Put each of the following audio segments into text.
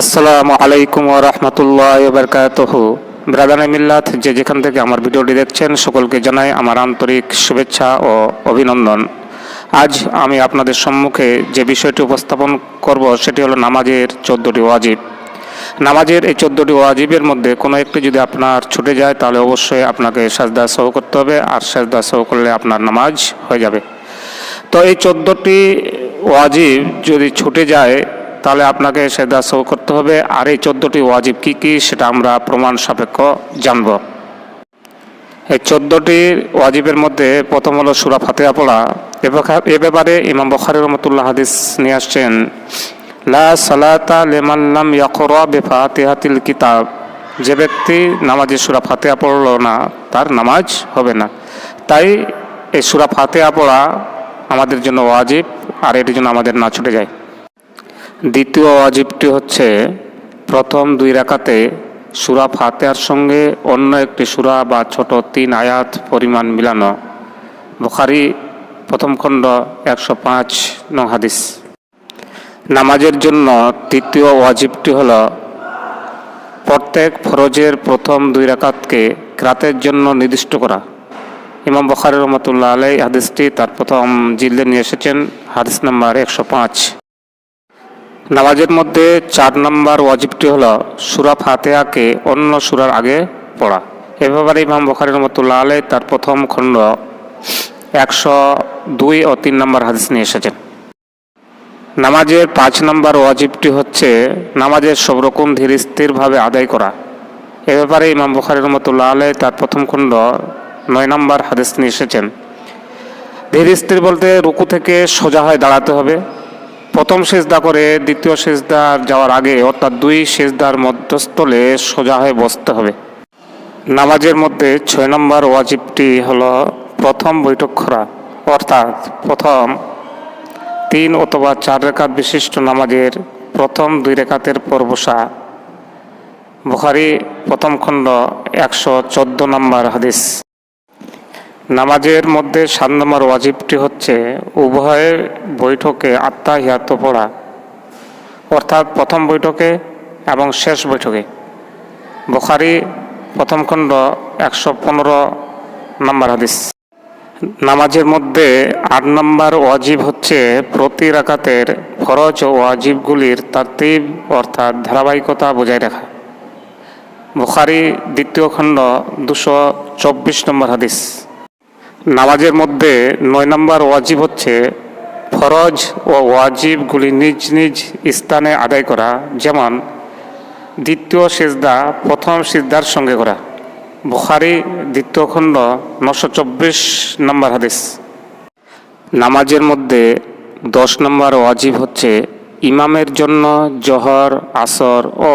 আসসালামু আলাইকুম রহমতুল্লাহ বারকাতহ। ব্রাদান মিল্লাত, যে যেখান থেকে আমার ভিডিওটি দেখছেন, সকলকে জানাই আমার আন্তরিক শুভেচ্ছা ও অভিনন্দন। আজ আমি আপনাদের সম্মুখে যে বিষয়টি উপস্থাপন করব, সেটি হলো নামাজের চোদ্দোটি ওয়াজিব। নামাজের এই চোদ্দোটি ওয়াজিবের মধ্যে কোনো একটি যদি আপনার ছুটে যায়, তাহলে অবশ্যই আপনাকে সাজদা সহ করতে হবে, আর সাজদা সহ করলে আপনার নামাজ হয়ে যাবে। তো এই চোদ্দোটি ওয়াজিব যদি ছুটে যায় তাহলে আপনাকে সেদা সহ করতে হবে। আর এই চোদ্দোটি ওয়াজিব কি কি সেটা আমরা প্রমাণ সাপেক্ষ জানব। এই চোদ্দোটি ওয়াজিবের মধ্যে প্রথম হলো সুরা ফাতেহা পড়া। এ ব্যাপারে ইমাম বখারি রহমতুল্লাহ হাদিস নিয়ে আসছেন। লা সালাতা লেমাল্লাম ইয়াকরা বেফাতিহাতিল কিতাব। যে ব্যক্তি নামাজে সুরা ফাতেহা পড়ল না, তার নামাজ হবে না। তাই এই সুরা ফাতেহা পড়া আমাদের জন্য ওয়াজিব, আর এটির জন্য আমাদের না ছুটে যায়। দ্বিতীয় ওয়াজিবটি হচ্ছে, প্রথম দুই রাকাতে সুরা ফাতেহার সঙ্গে অন্য একটি সুরা বা ছোট তিন আয়াত পরিমাণ মিলানো। বুখারি প্রথম খণ্ড একশো পাঁচ নং হাদিস। নামাজের জন্য তৃতীয় ওয়াজিবটি হল, প্রত্যেক ফরজের প্রথম দুই রাকাতকে রাতের জন্য নির্দিষ্ট করা। ইমাম বখারি রহমতুল্লাহ আলাই হাদিসটি তার প্রথম জিল্দে নিয়ে এসেছেন, হাদিস নাম্বার একশো পাঁচ। নামাজের মধ্যে চার নম্বর ওয়াজিবটি হলো সুরা ফাতেহাকে অন্য সুরার আগে পড়া। এ ব্যাপারে ইমাম বখারি রহমতুল্লাহ আলাই তার প্রথম খণ্ড একশো দুই ও তিন নম্বর হাদিস নিয়ে এসেছেন। নামাজের পাঁচ নম্বর ওয়াজিবটি হচ্ছে নামাজের সব রকম ধীর স্থিরভাবে আদায় করা। এ ব্যাপারে ইমাম বখারি রহমতুল্লাহ আলাই তার প্রথম খণ্ড নয় নম্বর হাদিস নিয়ে এসেছেন। ধীর স্থির বলতে রুকু থেকে সোজা হয়ে দাঁড়াতে হবে। প্রথম সেজদা করে দ্বিতীয় সেজদার যাওয়ার আগে, অর্থাৎ দুই সেজদার মধ্যস্থলে সোজা হয়ে বসতে হবে। নামাজের মধ্যে ছয় নম্বর ওয়াজিবটি হল প্রথম বৈঠক করা, অর্থাৎ প্রথম তিন অথবা চার রেখাত বিশিষ্ট নামাজের প্রথম দুই রেখাতের পর বসা বুখারি প্রথম খণ্ড একশো চোদ্দ নম্বর হাদিস। নামাজের মধ্যে সাত নম্বর ওয়াজিবটি হচ্ছে উভয় বৈঠকে আত্মাহিয়াত পড়া। অর্থাৎ প্রথম বৈঠকে এবং শেষ বৈঠকে। বুখারি প্রথম খণ্ড একশো পনেরো নম্বর হাদিস। নামাজের মধ্যে আট নম্বর ওয়াজিব হচ্ছে প্রতি রাকাতের ফরজ ও ওয়াজিবগুলির তারতিব, অর্থাৎ ধারাবাহিকতা বজায় রাখা। বুখারি দ্বিতীয় খণ্ড দুশো চব্বিশ নম্বর হাদিস। নামাজের মধ্যে নয় নম্বর ওয়াজিব হচ্ছে ফরজ ও ওয়াজিবগুলি নিজ নিজ স্থানে আদায় করা, যেমন দ্বিতীয় সেজদা, প্রথম সিজদার সঙ্গে করা। বুখারি দ্বিতীয় খণ্ড, নশো চব্বিশ নম্বর হাদিস। নামাজের মধ্যে দশ নম্বর ওয়াজিব হচ্ছে ইমামের জন্য জহর, আসর ও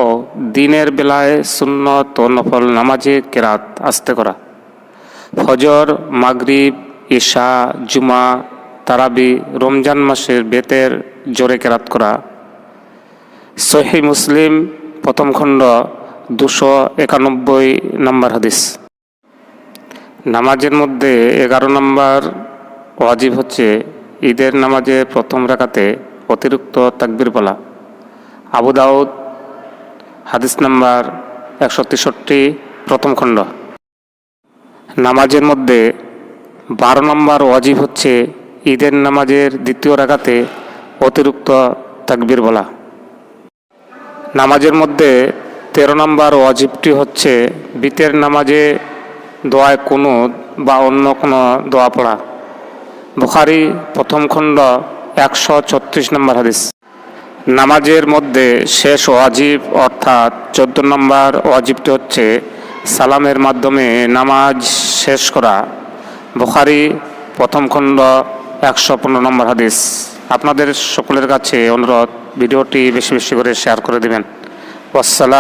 দিনের বেলায় সুন্নত ও নফল নামাজে কেরাত আসতে করা। ফজর, মাগরিব ঈশা জুমা, তারাবি, রমজান মাসের বেতের জোরে কেরাত করা। সহি মুসলিম প্রথম খণ্ড, দুশো একানব্বই নম্বর হাদিস। নামাজের মধ্যে এগারো নম্বর ওয়াজিব হচ্ছে ঈদের নামাজে প্রথম রাখাতে অতিরিক্ত তাকবির বলা আবু দাউদ, হাদিস নাম্বার একশো তেষট্টি, প্রথম খণ্ড। নামাজের মধ্যে বারো নম্বর ওয়াজিব হচ্ছে ঈদের নামাজের দ্বিতীয় রাখাতে অতিরিক্ত তাকবির বলা। নামাজের মধ্যে তেরো নম্বর ওয়াজিবটি হচ্ছে বিতের নামাজে দোয়ায় কোনো বা অন্য কোনো দোয়া পড়া। বুখারি প্রথম খণ্ড একশো ছত্রিশ নম্বর হাদিস। নামাজের মধ্যে শেষ ওয়াজিব অর্থাৎ চোদ্দ নম্বর ওয়াজিবটি হচ্ছে সালামের মাধ্যমে নামাজ শেষ করা। বুখারি প্রথম খণ্ড, একশো পনেরো নম্বর হাদিস। আপনাদের সকলের কাছে অনুরোধ, ভিডিওটি বেশি বেশি করে শেয়ার করে দেবেন। আসসালাম